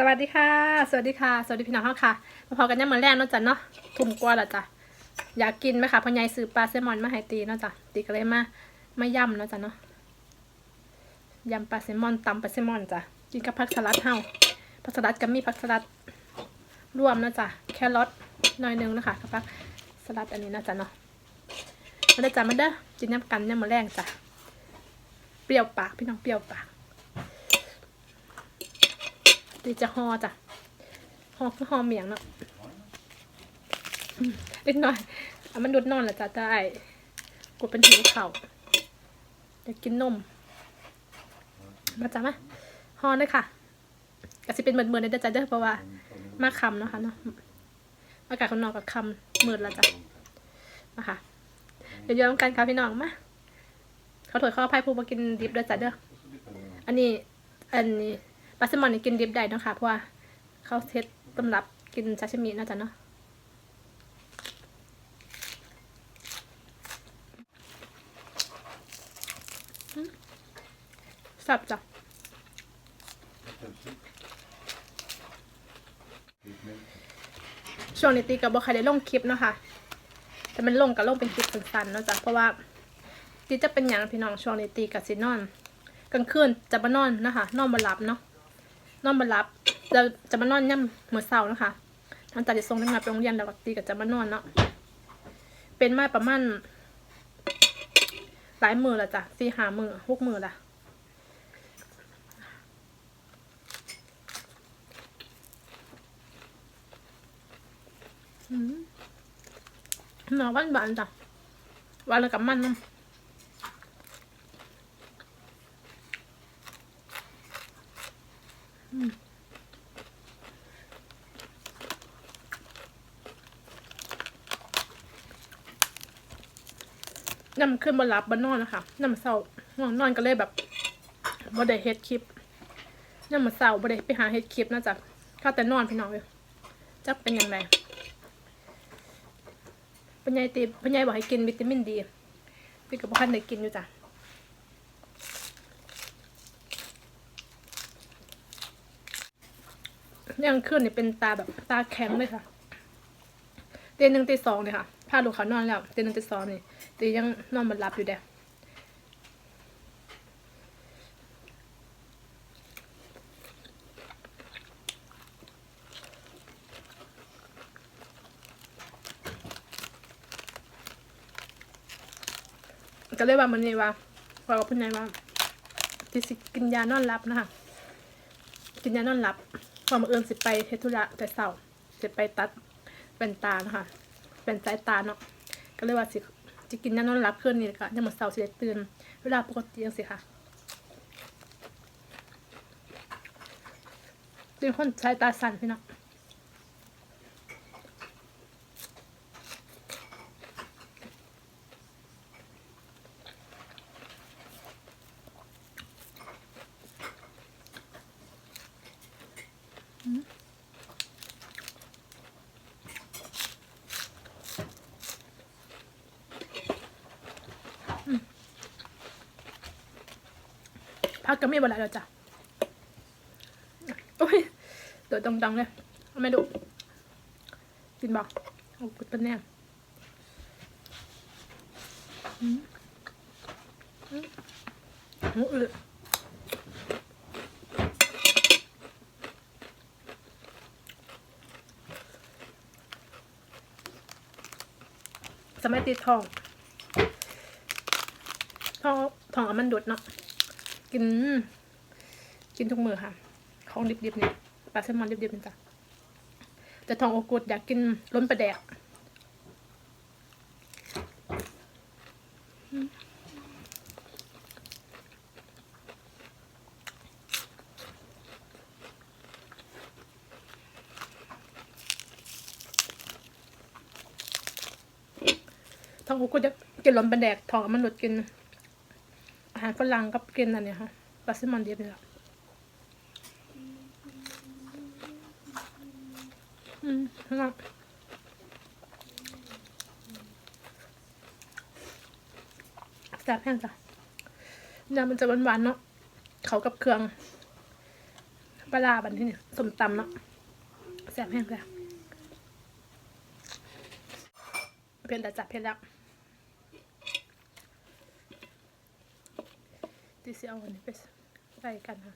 สวัสดีค่ะ สวัสดีค่ะ สวัสดีพี่น้องค่ะ มาพอกันเนี่ยเหมือนแรกเนาะจ้ะเนาะทุ่มกว่าล้วจ้ะ อยากกินไหมคะพ่อใหญ่ซื้อปลาแซลมอนมาให้ตีเนาะจ้ะ ตีก็เลยมา มาย่ำเนาะจ้ะเนาะ ยำปลาแซลมอนตำปลาแซลมอนจ้ะ กินกับผักสลัดเฮาผักสลัดก็มีผักสลัดรวมเนาะจ้ะ แครอทหน่อยหนึงนะคะกับผักสลัดอันนี้เนาะจ้ะเนาะมาได้อจ้ะมาเด้อ กินน้ำกันเนี่ยเหมือนแรงจ้ะ เปรี้ยวปากพี่น้องเปรี้ยวปาก ตีจะห่อจ้ะห่อคือห่อเมียงเนาะอืมนิดหน่อยเอามันดุดนอนแหละจ้ะได้กูเป็นหิวเข่าอยากกินนม มาจ้ะมาห่อเลยค่ะก็สิเป็นเหมือนเมือนในเด้อจ้ะเด้อเพราะว่า มาคำเนาะคะเนาะอากาศข้างนอกกับคำมืดแล้วจ้ะมาค่ะเดี๋ยวย้อนกันค่ะพี่น้องมาเขาถอยข้อภัยผู้มากินดิบเด้อจ้ะเด้ออันนี้ อันนี้ ปลาแซลมอนนี่กินดิบได้นะคะเพราะว่าเขาเทสตำรับกินซาชิมิเนาะจ๊ะเนาะอืมแซ่บจ้ะช่วงนี้ตีกับบ่ใครได้ลงคลิปเนาะค่ะ แต่มันลงกับลงเป็นคลิปสั้นๆเนาะจ้ะเพราะว่าตีจะเป็นอย่างพี่น้องช่วงนี้ตีกับซีนอนกลางคืนจะมานอนนะคะนอนบนหลับเนาะ นอนบนหลับจะจะมานอนย่ำมื้อเช้านะคะหลังจากที่ส่งนักเรียนไปโรงเรียนแล้วก็ตีก็จะมานอนเนาะเป็นมาประมาณหลายมือละจ้ะสี่หามือหกมือละหนาวหวานจ้ะวานล้วกับมันเนาะ น้ำขึ้นบนรับบนนอนนะคะน้ำเศร้านอนนอนก็เลยแบบบ่ได้เฮ็ดคลิปน้ำมาเศร้าบ่ได้ไปหาเฮ็ดคลิปนะจ๊ะข้าแต่นอนพี่น้องเลยจักเป็นยังไงปัญญาตีปัญญาบอกให้กินวิตามินดีพี่กับพ่อได้กินอยู่จ้ะยังขึ้นเนี่ยเป็นตาแบบตาแข็งเลยค่ะเตียงหนึ่งตีสองเนี่ยค่ะพาลูกเขานอนแล้วเตียงหนึ่งตีสองนี่ ตียังนอนบนหลับอยู่เด้อก็เลยว่ามันนี่ว่าว่ากับพี่นายว่าที่สิกินยานอนหลับนะคะกินยานอนหลับพอมาเอิญสิไปเฮดธุระแต่เสาร์สิไปตัดเป็นตานะคะเป็นสายตาเนาะก็เลยว่าสิ จะกินยานอนหลับขึ้นนี่ค่ะยังหมดเสาร์สิได้ตื่นเวลาปกติยังสิค่ะเป็นคนสายตาสั่นพี่เนาะ พักก็ไม่เป็นไรแล้วจ้ะโอ้ยเดือดดังๆเลยเอาไม่ดูกินบอกโอ้กุดเป็นแน่อืมอืมโอ้อือสมัยติดทอง ทอง ทองเอามันดุดเนาะ กิน กินทุกมือค่ะ ของดิบๆเนี่ยปลาแซลมอนดิบๆนี่จ้ะแต่ทองโอกุดอยากกินล้นปลาแดกทองโอกุดอยากกินล้นปลาแดกทองมันหลุดกิน อาหารฝรั่งกับกินอันเนี้ยค่ะปลาแซลมอนดิบเนี่ยอืมข้างนอกแซ่บแห้งจ้ะเนื้อมันจะหวานๆเนาะเขากับเครื่องปลาบันที่นี่สมตำเนาะแซ่บแห้งเลยเผ็ดแล้วจัดเผ็ดแล้ว ที่เสียเอาอันนี้ไปใส่กันค่ะ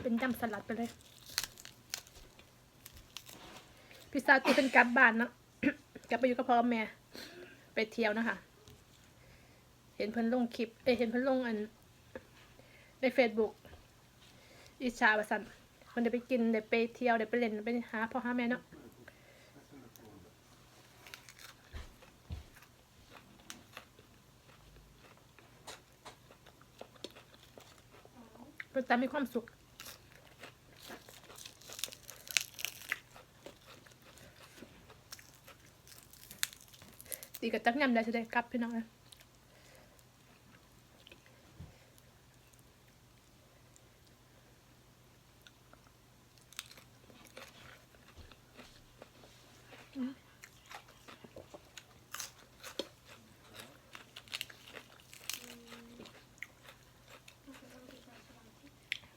เป็นยำสลัดไปเลยพิซซ่าตัวเป็นกลับบ้านเนาะกลับไปอยู่กับพ่อแม่ ไปเที่ยวนะคะ เห็นเพิ่นลงคลิป เอ้เห็นเพิ่นลงอัน ในเฟซบุ๊กอิจฉาว่าสันเพิ่นได้ไปกินได้ไปเที่ยวได้ไปเล่นได้ไปหาพ่อหาแม่เนาะ เพิ่นแต่มีความสุขตีกับจักยำได้จะได้กลับพี่น้องเลย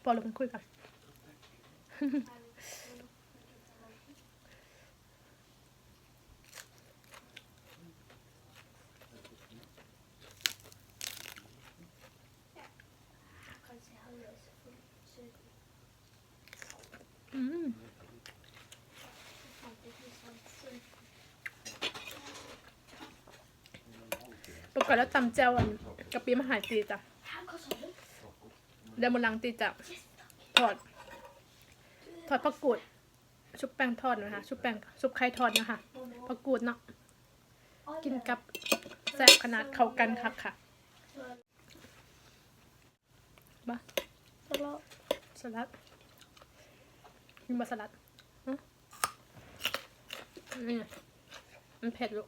พอเรามันคุยกัน Kanske alldeles för surt. อืม Fan, det เดยวมนลังตีจะทอดทอดผักกูด ชุบแป้งทอดนะคะ ชุบแป้งชุบไข่ทอดนะคะผักกูดเนาะกินกับแซ่บขนาดเข้ากันค่ะค่ะบ้า Salat. สลัดกินบะสลัดฮะนี่ไงมันเผ็ดลูก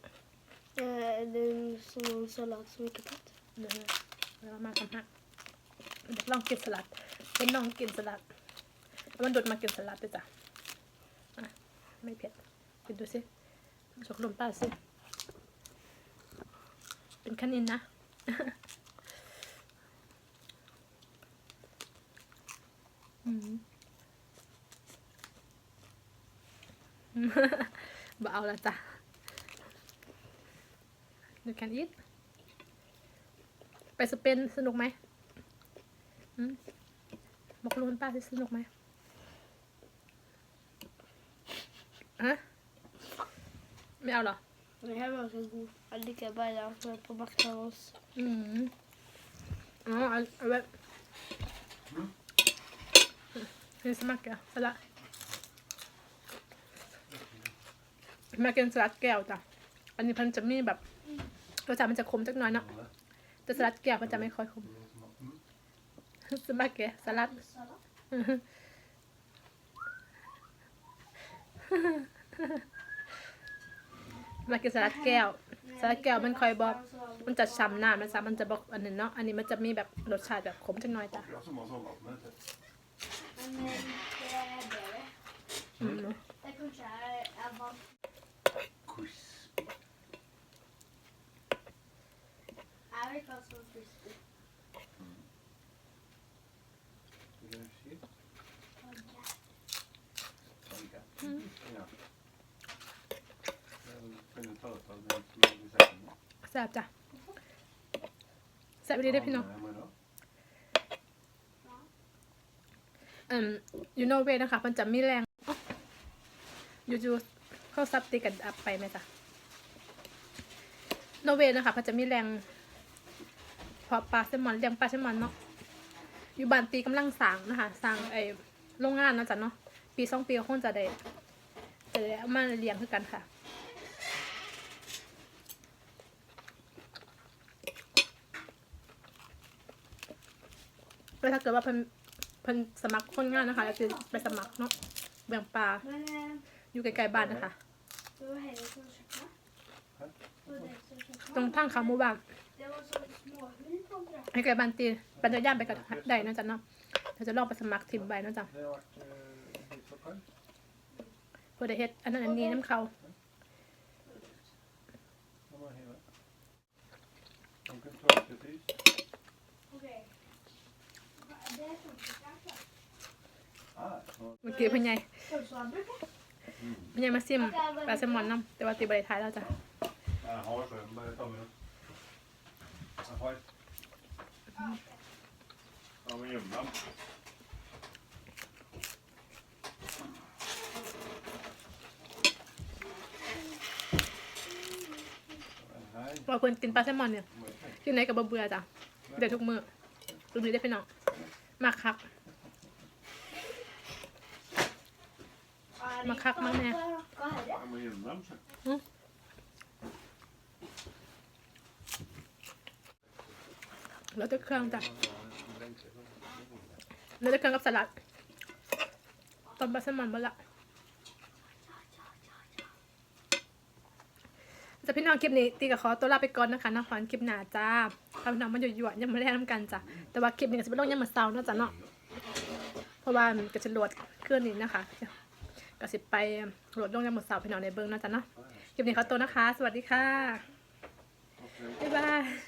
Eh, det är som en sallad som inte fett. เดี๋ยวนะเรามาทำฮะเดี๋ยว ลองกินสลัดเป็นน้องกินสลัดวมันโดดมากินสลัดด้วยจ้ะไม่เผ็ดกินดูสิสกลมป้าสิ เป็นคันินนะอบ่เอาละจ้ะ You can eat ไปสเปนสนุกไหม บอกลุงป้าสิสนุกไหมฮะไม่เอาเหรอ Den här var så god. Jag lika bara för på McDonalds. อืมอ๋อเอาเอาไว้นี่สมัครแกวสลัดมากินสลัดแก้วจ้ะอันนี้มันจะมีแบบรสชาติมันจะขมจักหน่อยเนาะแต่สลัดแก้วมันจะไม่ค่อยขม สมัครแกสลัดมากินสลัดแก้ว สลัดแก้วมันคอยบอกมันจะช้ำหน้ามันซ้ำมันจะบอกอันนั้นเนาะ อันนี้มันจะมีแบบรสชาติแบบขมจักน่อยจ้ะ Jag som ซ่บจ้ะแซ่บไปดีได้พี่น้องอืมยูโนเวนะคะมันจะมีแรงยูยูเข้าซับตีกันอัพไปไหมจ๊ะโนเวนะคะมันจะมีแรงพอปลาแซลมอนเลี้ยงปลาแซลมอนเนาะอยู่บ้านตีกำลังสร้างนะคะสร้างไอ้โรงงานนะจ๊ะเนาะปีสองปีก็คงจะได้จะได้เอามาเลี้ยงคือกันค่ะ แล้วถ้าเกิดว่าเพิ่นเพิ่นสมัครคนงานนะคะแล้วจะไปสมัครเนาะแบ่งปลา อยู่ไกลๆบ้านนะคะ ตรงทางเขาหมู่บ้านให้ไกลบ้านตีปัญญายานไปกับได้นะจ๊ะเนาะเราจะลองไปสมัครทีมใบนะจ๊ะเพื่อได้เฮ็ดอันนั้นอันนี้น้ำเขา De var hela. De เมื่อกี้เพ่อใหญ่ Pulsvarbruk. เพ่อใหญ่มาซิมปลาแซลมอนน้ำแต่ว่าตีบท้ายแล้วจ้ะ Jag har så, bara ta mig Jag har Ja, men gömma. Nej, เราควรกินปลาแซลมอนเนี่ย vad är det? ที่ไหนกับเบื่อจ้ะเดี๋ยวทุกมื้อรู้ดีได้พี่น้อง มากคัก Men kak man ned. Hva er det? Ja, men gömma dem så. แล้วจะเครื่องจ้ะแล้วจะเครื่องกับสลัดตอนปลาแซลมอนหมดละ จะพี่น้องคลิปนี้ตีกับขอตัวลาไปก่อนนะคะน้องขอคลิปหนาจ้าทำน้องมาหยุดๆยังไม่ได้ทำกันจ้ะแต่ว่าคลิปนี้ก็จะเป็นลงยังมาเซาเนาะจ้ะเนาะเพราะว่ามันก็จะโหลดเครื่องนี้นะคะก็สิไปโหลดลงยังมาเซาพี่น้องในเบิ้งเนาะจ้ะเนาะคลิปนี้ขอตัวนะคะ สวัสดีค่ะบ๊ายบาย